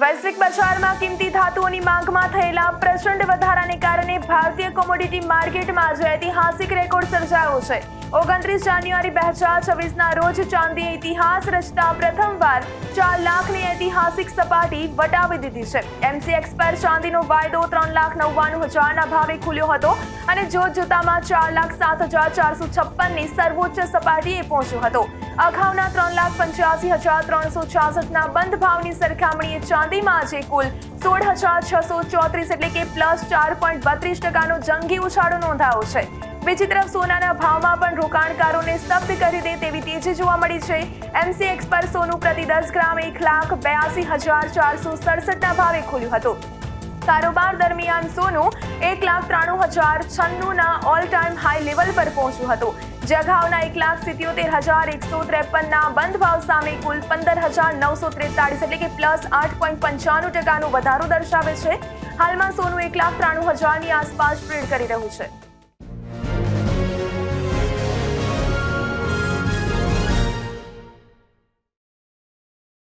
વૈશ્વિક બજારમાં કિંમતી ધાતુઓની માંગમાં થયેલા પ્રચંડ વધારાને કારણે ભારતીય કોમોડિટી માર્કેટમાં આજે ઐતિહાસિક રેકોર્ડ સર્જાયો છે. ઓગણત્રીસ જાન્યુઆરી બે હજાર છવ્વીસના રોજ ચાંદીએ ઇતિહાસ રચતા પ્રથમવાર ચાર લાખની ઐતિહાસિક સપાટી વટાવી દીધી છે. એમસીએક્સ પર ચાંદીનો વાયદો ત્રણ લાખ નવ્વાણું હજારના ભાવે ખુલ્યો હતો અને જોત જોતામાં ચાર લાખ સાત હજાર ચારસો છપ્પનની સર્વોચ્ચ સપાટીએ પહોંચ્યો હતો. અગાઉના ત્રણ લાખ પંચ્યાસી હજાર ત્રણસો છાસઠના બંધ ભાવની સરખામણીએ ચાંદીમાં આજે કુલ સોળ હજાર છસો ચોત્રીસ એટલે કે પ્લસ ચાર પોઈન્ટ બત્રીસ ટકાનો જંગી ઉછાળો નોંધાયો છે. બીજી તરફ સોનાના ભાવમાં પણ રોકાણકારોને સ્તબ્ધ કરી દે તેવી તેજી જોવા મળી છે. એમસીએક્સ પર સોનું પ્રતિ દસ ગ્રામ એક લાખ બ્યાસી હજાર ચારસો સડસઠના ભાવે ખુલ્યું હતું. કારોબાર દરમિયાન સોનું એક લાખ ત્રાણું હજાર છન્નુંના ઓલ ટાઈમ હાઈ લેવલ પર પહોંચ્યું હતું. જે અગાઉના એક લાખ સિત્યોતેર હજાર એકસો ત્રેપનના બંધ ભાવ સામે કુલ પંદર હજાર નવસો ત્રેતાળીસ એટલે કે પ્લસ આઠ પોઈન્ટ પંચાણું ટકાનો વધારો દર્શાવે છે. હાલમાં સોનું એક લાખ ત્રાણું હજારની આસપાસ ટ્રેડ કરી રહ્યું છે.